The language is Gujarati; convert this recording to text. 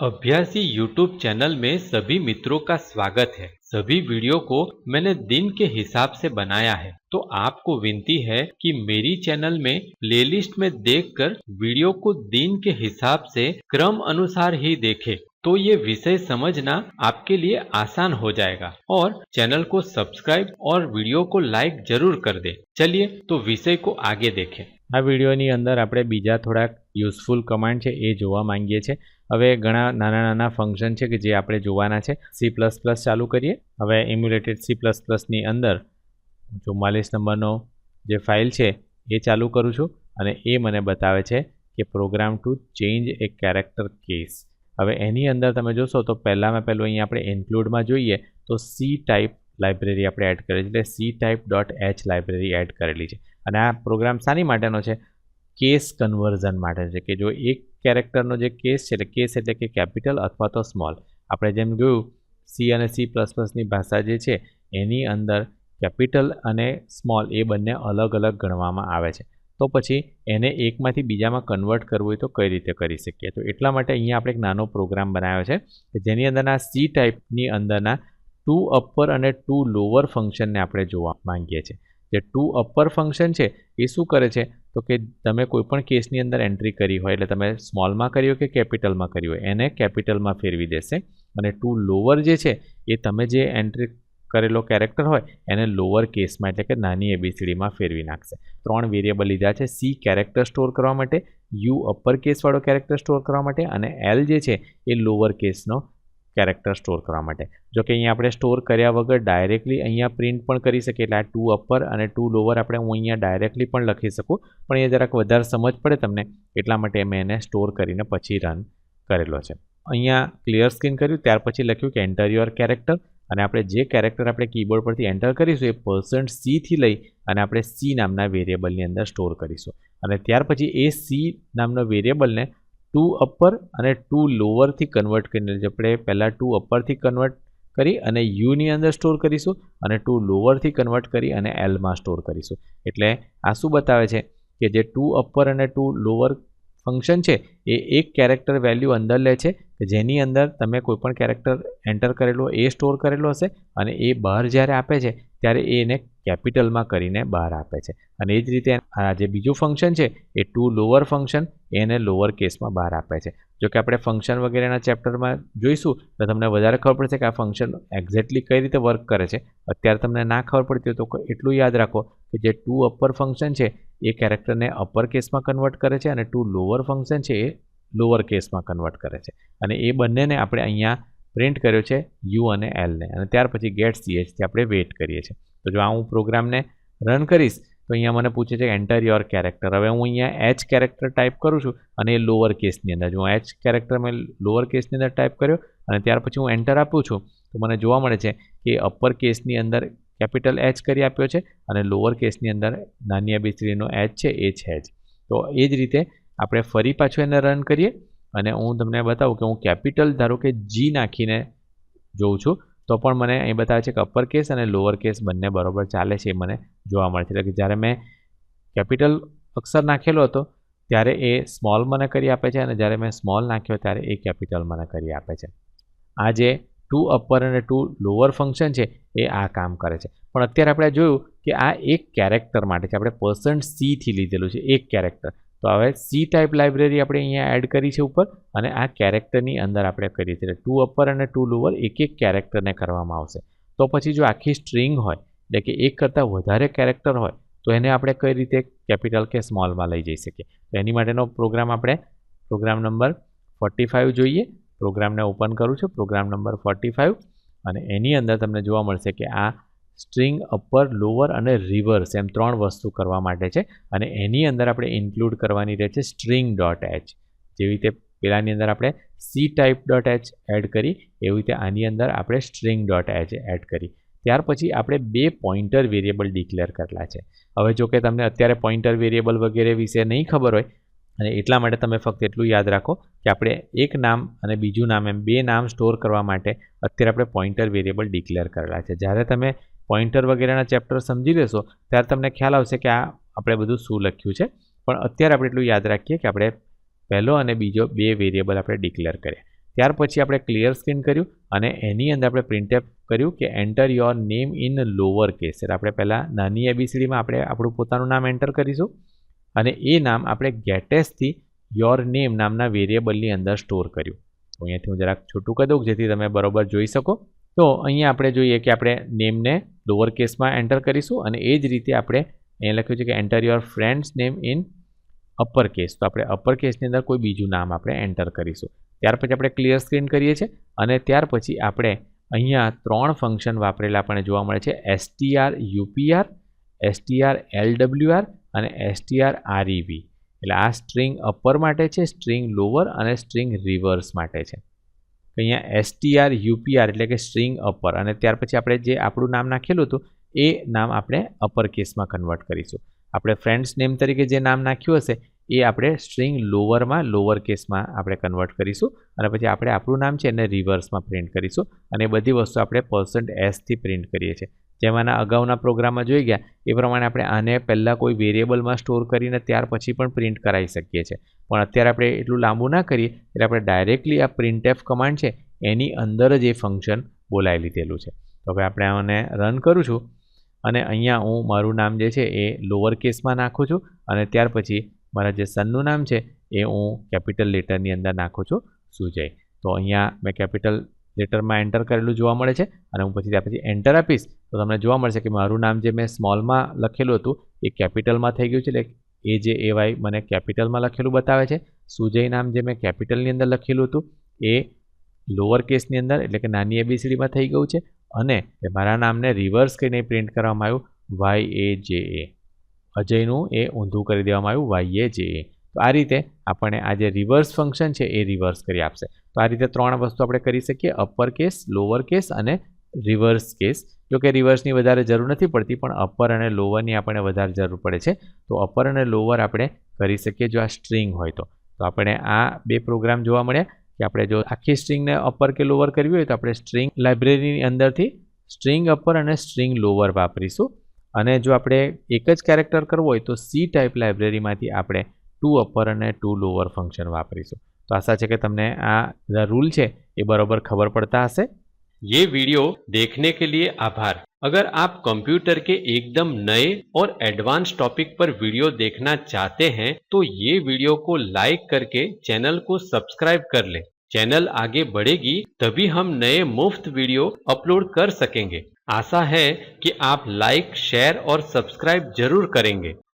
अभ्यासी यूट्यूब चैनल में सभी मित्रों का स्वागत है सभी वीडियो को मैंने दिन के हिसाब से बनाया है तो आपको विनती है कि मेरी चैनल में प्लेलिस्ट में देखकर वीडियो को दिन के हिसाब से क्रम अनुसार ही देखें तो ये विषय समझना आपके लिए आसान हो जाएगा और चैनल को सब्सक्राइब और वीडियो को लाइक जरूर कर दे चलिए तो विषय को आगे देखें આ વિડીયોની અંદર આપણે બીજા થોડાક યુઝફુલ કમાન્ડ છે એ જોવા માંગીએ છીએ હવે ઘણા નાના નાના ફંક્શન છે કે જે આપણે જોવાના છે. સી પ્લસ પ્લસ ચાલુ કરીએ. હવે ઇમ્યુલેટેડ સી પ્લસ પ્લસની અંદર ચુમ્માલીસ નંબરનો જે ફાઇલ છે એ ચાલુ કરું છું અને એ મને બતાવે છે કે program to change a character case હવે એની અંદર તમે જોશો તો પહેલાંમાં પહેલું અહીંયા આપણે ઇન્ક્લુડમાં જોઈએ તો સી ટાઈપ લાઇબ્રેરી આપણે એડ કરેલી છે. એટલે C type dot H library add કરેલી છે. અને આ પ્રોગ્રામ શાની માટેનો છે? કેસ કન્વર્ઝન માટે છે કે જો એક કેરેક્ટરનો જે કેસ છે, એટલે કેસ એટલે કે કેપિટલ અથવા તો સ્મોલ આપણે જેમ જોયું સી અને સી પ્લસ પ્લસની ભાષા જે છે, એની અંદર કેપિટલ અને સ્મોલ એ બંને અલગ અલગ ગણવામાં આવે છે. તો પછી એને એકમાંથી બીજામાં કન્વર્ટ કરવું હોય તો કઈ રીતે કરી શકીએ? તો એટલા માટે અહીંયા આપણે એક નાનો પ્રોગ્રામ બનાવ્યો છે, કે જેની અંદરના સી ટાઈપની અંદરના ટુ અપર અને ટુ લોઅર ફંક્શનને આપણે જોવા માંગીએ છીએ. જે ટુ અપર ફંક્શન છે, એ શું કરે છે? તો કે તમે કોઈ પણ કેસની અંદર એન્ટ્રી કરી હોય, એટલે તમે સ્મોલમાં કરી હોય કે કેપિટલમાં કરી હોય, એને કેપિટલમાં ફેરવી દેશે. અને ટુ લોવર જે છે, એ તમે જે એન્ટ્રી કરેલો કેરેક્ટર હોય, એને લોવર કેસમાં એટલે કે નાની એબીસીડીમાં ફેરવી નાખશે. ત્રણ વેરિયેબલ લીધા છે સી કેરેક્ટર સ્ટોર કરવા માટે યુ અપર કેસવાળો કેરેક્ટર સ્ટોર કરવા માટે, અને એલ જે છે, એ લોવર કેસનો કેરેક્ટર સ્ટોર કરવા માટે. જો કે અહીંયા આપણે સ્ટોર કર્યા વગર ડાયરેક્ટલી અહીંયા પ્રિન્ટ પણ કરી શકીએ. એટલે આ ટુ અપર અને ટુ લોવર આપણે હું અહીંયા ડાયરેક્ટલી પણ લખી શકું. પણ એ જરાક વધારે સમજ પડે તમને, એટલા માટે મેં એને સ્ટોર કરીને પછી રન કરેલો છે. અહીંયા ક્લિયર સ્ક્રીન કર્યું, ત્યાર પછી લખ્યું કે એન્ટર યોર કેરેક્ટર અને આપણે જે કેરેક્ટર આપણે કીબોર્ડ પરથી એન્ટર કરીશું, એ પર્સન્ટ સીથી લઈ અને આપણે સી નામના વેરિયેબલની અંદર સ્ટોર કરીશું. અને ત્યાર પછી એ સી નામના વેરિયેબલને ટુ અપર અને ટુ લોવરથી કન્વર્ટ કરીને આપણે પહેલાં ટુ અપરથી કન્વર્ટ કરી અને યુની અંદર સ્ટોર કરીશું અને ટુ લોવરથી કન્વર્ટ કરી અને એલમાં સ્ટોર કરીશું. એટલે આ શું બતાવે છે કે જે ટુ અપર અને ટુ લોવર ફંક્શન છે, એ એક કેરેક્ટર વેલ્યુ અંદર લે છે જેની અંદર તમે કોઈપણ કેરેક્ટર એન્ટર કરેલો, એ સ્ટોર કરેલો હશે અને એ બહાર જ્યારે આપે છે, ત્યારે એ એને કેપિટલમાં કરીને બહાર આપે છે. અને એ જ રીતે આ જે બીજું ફંક્શન છે, એ ટુ લોઅર ફંક્શન એને લોઅર કેસમાં બહાર આપે છે. જો કે આપણે ફંક્શન વગેરેના ચેપ્ટરમાં જોઈશું, તો તમને વધારે ખબર પડશે કે આ ફંક્શન એક્ઝેક્ટલી કઈ રીતે વર્ક કરે છે. અત્યારે તમને ના ખબર પડતી હોય તો એટલું યાદ રાખો કે જે ટુ અપર ફંક્શન છે એ કેરેક્ટરને અપર કેસમાં કન્વર્ટ કરે છે અને ટુ લોઅર ફંક્શન છે એ લોઅર કેસમાં કન્વર્ટ કરે છે. અને એ બંનેને આપણે અહીંયા પ્રિન્ટ કર્યો છે યુ અને એલને અને ત્યાર પછી ગેટ સીએચથી આપણે વેઇટ કરીએ છીએ. તો જો આ હું પ્રોગ્રામને રન કરીશ, તો અહીંયા મને પૂછે છે એન્ટર યોર કેરેક્ટર હવે હું અહીંયા એચ કેરેક્ટર ટાઈપ કરું છું અને એ લોઅર કેસની અંદર. જો એચ કેરેક્ટર મેં લોઅર કેસની અંદર ટાઈપ કર્યો અને ત્યાર પછી હું એન્ટર આપું છું, તો મને જોવા મળે છે કે અપર કેસની અંદર કેપિટલ એચ કરી આપ્યો છે અને લોઅર કેસની અંદર નાની એબીસીડીનો એચ છે, એ છે જ. તો એ જ રીતે આપણે ફરી પાછું એને રન કરીએ અને હું તમને બતાવું કે હું કેપિટલ ધારો કે જી નાખીને જોઉં છું, તો પણ મને અહીં બતાવે છે કે અપર કેસ અને લોઅર કેસ બંને બરાબર ચાલે છે એ મને જોવા મળે છે. એટલે કે જ્યારે મેં કેપિટલ અક્ષર નાખેલો હતો, ત્યારે એ સ્મોલ મને કરી આપે છે અને જ્યારે મેં સ્મોલ નાખ્યો ત્યારે એ કેપિટલ મને કરી આપે છે. આ જે ટુ અપર અને ટુ લોઅર ફંક્શન છે, એ આ કામ કરે છે. પણ અત્યારે આપણે જોયું કે આ એક કેરેક્ટર માટે છે, આપણે પર્સન્ટ સીથી લીધેલું છે, એક કેરેક્ટર તો હવે સી ટાઈપ લાઇબ્રેરી આપણે અહીંયા એડ કરી છે ઉપર અને આ કેરેક્ટરની અંદર આપણે કરીએ છીએ. ટુ અપર અને ટુ લોઅર એક એક કેરેક્ટરને કરવામાં આવશે. તો પછી જો આખી સ્ટ્રિંગ હોય, એટલે કે એક કરતાં વધારે કેરેક્ટર હોય, તો એને આપણે કઈ રીતે કેપિટલ કે સ્મોલમાં લઈ જઈ શકીએ? તો એની માટેનો પ્રોગ્રામ આપણે પ્રોગ્રામ નંબર ફોર્ટી ફાઇવ જોઈએ. પ્રોગ્રામને ઓપન કરું છું, પ્રોગ્રામ નંબર ફોર્ટી ફાઇવ અને એની અંદર તમને જોવા મળશે કે આ સ્ટ્રિંગ અપર લોઅર અને રિવર્સ એમ ત્રણ વસ્તુ કરવા માટે છે. અને એની અંદર આપણે ઇન્ક્લુડ કરવાની રહે છે સ્ટ્રિંગ ડોટ એચ જેવી રીતે પેલાની અંદર આપણે C type dot H add કરી, એવી રીતે આની અંદર આપણે સ્ટ્રિંગ ડોટ એચ એડ કરી. ત્યાર પછી આપણે બે પોઈન્ટર વેરિયેબલ ડિક્લેર કરેલા છે. હવે જો કે તમને અત્યારે પોઈન્ટર વેરિયેબલ વગેરે વિશે નહીં ખબર હોય અને એટલા માટે તમે ફક્ત એટલું યાદ રાખો કે આપણે એક નામ અને બીજું નામ એમ બે નામ સ્ટોર કરવા માટે અત્યારે આપણે પોઈન્ટર વેરિયેબલ ડિક્લેર કરેલા છે. જ્યારે તમે પોઈન્ટર વગેરેના ચેપ્ટર સમજી લેશો, ત્યારે તમને ખ્યાલ આવશે કે આ આપણે બધું શું લખ્યું છે. પણ અત્યારે આપણે એટલું યાદ રાખીએ કે આપણે પહેલો અને બીજો બે વેરિયેબલ આપણે ડિક્લેર કર્યા. ત્યાર પછી આપણે ક્લિયર સ્ક્રીન કર્યું અને એની અંદર આપણે પ્રિન્ટએફ કર્યું કે enter your name in lower case એટલે આપણે પહેલાં નાની એબીસીડીમાં આપણે આપણું પોતાનું નામ એન્ટર કરીશું. અને એ નામ આપણે ગેટેસથી યોર નેમ નામના વેરિયેબલની અંદર સ્ટોર કર્યું. તો અહીંયાથી હું જરાક છૂટું કરી દઉં, જેથી તમે બરોબર જોઈ શકો. તો અહીંયા આપણે જોઈએ કે આપણે નેમને લોઅર કેસમાં એન્ટર કરીશું અને એ જ રીતે આપણે અહીંયા લખ્યું છે કે enter your friends name in upper case તો આપણે અપર કેસની અંદર કોઈ બીજું નામ આપણે એન્ટર કરીશું. ત્યાર પછી આપણે ક્લિયર સ્ક્રીન કરીએ છીએ અને ત્યાર પછી આપણે અહીંયા ત્રણ ફંક્શન વાપરેલા આપણને જોવા મળે છે. એસટીઆર યુપીઆર એસટીઆર એલડબ્લ્યુઆર અને એસટીઆર આરઈવી એટલે આ સ્ટ્રિંગ અપર માટે છે સ્ટ્રિંગ લોઅર અને સ્ટ્રિંગ રિવર્સ માટે છે. અહીંયા એસટીઆર યુપીઆર એટલે કે સ્ટ્રિંગ અપર અને ત્યાર પછી આપણે જે આપણું નામ નાખેલું હતું, એ નામ આપણે અપર કેસમાં કન્વર્ટ કરીશું. આપણે ફ્રેન્ડ્સ નેમ તરીકે જે નામ નાખ્યું હશે, એ આપણે સ્ટ્રિંગ લોઅરમાં લોઅર કેસમાં આપણે કન્વર્ટ કરીશું. અને પછી આપણે આપણું નામ છે એને રિવર્સમાં પ્રિન્ટ કરીશું. અને બધી વસ્તુ આપણે પર્સન્ટ એસથી પ્રિન્ટ કરીએ છીએ. જેમાંના અગાઉના પ્રોગ્રામમાં જોઈ ગયા, એ પ્રમાણે આપણે આને પહેલાં કોઈ વેરિયેબલમાં સ્ટોર કરીને ત્યાર પછી પણ પ્રિન્ટ કરાવી શકીએ છીએ. પણ અત્યારે આપણે એટલું લાંબુ ના કરીએ, એટલે આપણે ડાયરેક્ટલી આ પ્રિન્ટ એફ કમાન્ડ છે, એની અંદર જ એ ફંક્શન બોલાવી લીધેલું છે. તો હવે આપણે આને રન કરું છું, અને અહીંયા હું મારું નામ જે છે એ લોઅર કેસમાં નાખું છું, અને ત્યાર પછી મારા જે સનનું નામ છે એ હું કેપિટલ લેટરની અંદર નાખું છું, સુજય. તો અહીંયા મેં કેપિટલ લેટરમાં એન્ટર કરેલું જોવા મળે છે અને હું પછી ત્યાં પછી એન્ટર આપીશ તો તમને જોવા મળશે કે મારું નામ જે મેં સ્મોલમાં લખેલું હતું એ કેપિટલમાં થઈ ગયું છે. એટલે એ જે એ વાય મને કેપિટલમાં લખેલું બતાવે છે. સુજય નામ જે મેં કેપિટલની અંદર લખેલું હતું એ લોઅર કેસની અંદર એટલે કે નાની એબીસીડીમાં થઈ ગયું છે અને મારા નામને રિવર્સ કરીને પ્રિન્ટ કરવામાં આવ્યું વાય એ જે એ અજયનું એ ઊંધું કરી દેવામાં આવ્યું વાય એ જે એ તો આ રીતે આપણને આ જે રિવર્સ ફંક્શન છે એ રિવર્સ કરી આપશે. તો આ રીતે ત્રણ વસ્તુ આપણે કરી શકીએ. અપર કેસ લોઅર કેસ અને રિવર્સ કેસ જો કે રિવર્સની વધારે જરૂર નથી પડતી, પણ અપર અને લોઅરની આપણને વધારે જરૂર પડે છે. તો અપર અને લોઅર આપણે કરી શકીએ જો આ સ્ટ્રિંગ હોય તો. તો આપણે આ બે પ્રોગ્રામ જોવા મળ્યા કે આપણે જો આખી સ્ટ્રિંગને અપર કે લોઅર કરવી હોય તો આપણે સ્ટ્રિંગ લાઇબ્રેરીની અંદરથી સ્ટ્રિંગ અપર અને સ્ટ્રિંગ લોઅર વાપરીશું. અને જો આપણે એક જ કેરેક્ટર કરવો હોય તો સી ટાઈપ લાઇબ્રેરીમાંથી આપણે ટુ અપર અને ટુ લોઅર ફંક્શન વાપરીશું. તો આશા છે કે તમને આ બધા રૂલ છે એ બરોબર ખબર પડતા હશે ये वीडियो देखने के लिए आभार अगर आप कंप्यूटर के एकदम नए और एडवांस टॉपिक पर वीडियो देखना चाहते हैं तो ये वीडियो को लाइक करके चैनल को सब्सक्राइब कर लें चैनल आगे बढ़ेगी तभी हम नए मुफ्त वीडियो अपलोड कर सकेंगे आशा है कि आप लाइक शेयर और सब्सक्राइब जरूर करेंगे